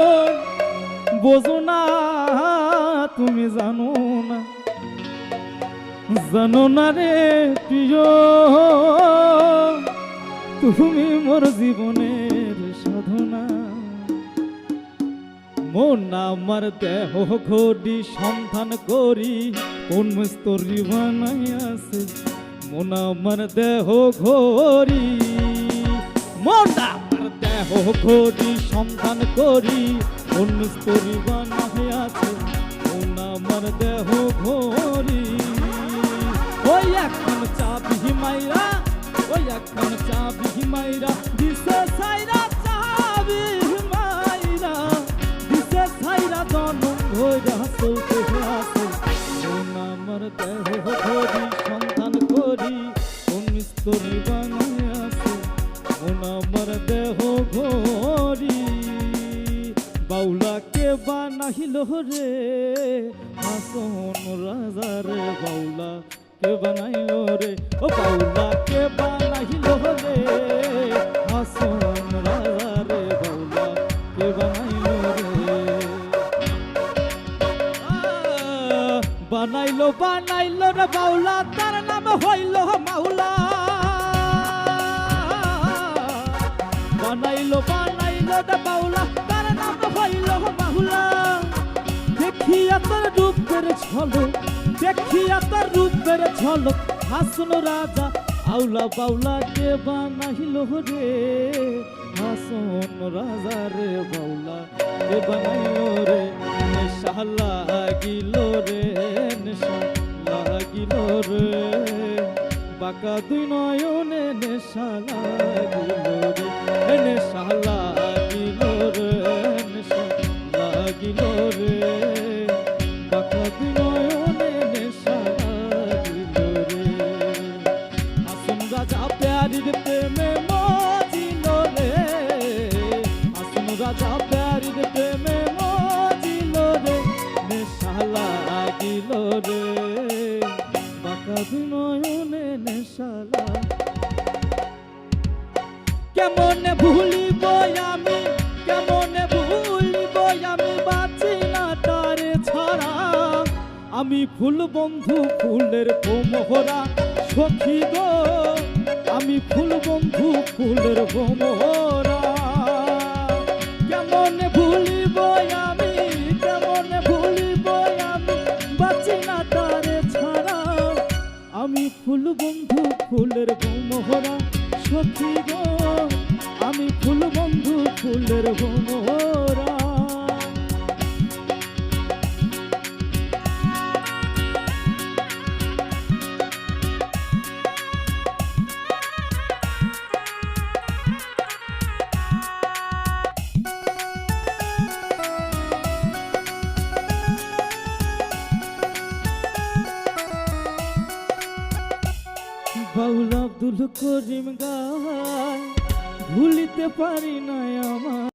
মন বোঝো না, তুমি জানো না। জানো না রে প্রিয়, তুমি মোর জীবনের সাধনা। মন আমার দেহ ঘড়ি সন্ধান করি, কোন স্তরি বানাই আছে? মন আমার দেহ ঘড়ি। মন আমার সন্ধান করি কোন স্তরি বানাই আছে আমার দেহ ঘরি ওই এখন চাবি মাইরা, ওই এখন চাবি মাইরা, দিছে সাইরা চাবি মাইরা, দিছে সাইরা জনম ধইরা চলতে আছে। আমার দেহ ধরি বাউলাকে বানাইল রে। হাসন রাজা রে বাউলা কে বানাইল রে। ও বাউলা কে বানাইল রে। হাসন রাজা রে বাউলা কে বানাইল রে। বানাইলো বানাইলো রে বাউলা, তার নাম হইল মাওলা। বানাইলো বানাইলো রে বাউলা। ঝলক, দেখিয়া তার রূপের ঝলক, হাসন রাজা আউলা বাউলা কে বানাইল রে? হাসন রাজা রে, বাউলা কে বানাইল রে? নেশা লাগিল রে, নেশা লাগিল রে। বাঁকা দুই নয়নে নেশা লাগিল রে, নেশা লাগিল রে, নেশা লাগিল রে। বাঁকা দুই কেমনে আমি, কেমনে ছাড়া। আমি ফুল বন্ধু, ফুলের মোহরা সখী গো। আমি ফুল বন্ধু, ফুলের মোহরা কেমন ভুলিব আমি, কেমনে ভুলিব আমি, বাঁচি না তারে ছাড়া। আমি ফুল বন্ধু ফুলের মোহরা সত্যি গো আমি ফুল বন্ধু ফুলের মোহরা বাউল আব্দুল করিম গায় ভুলিতে পারি না আমার।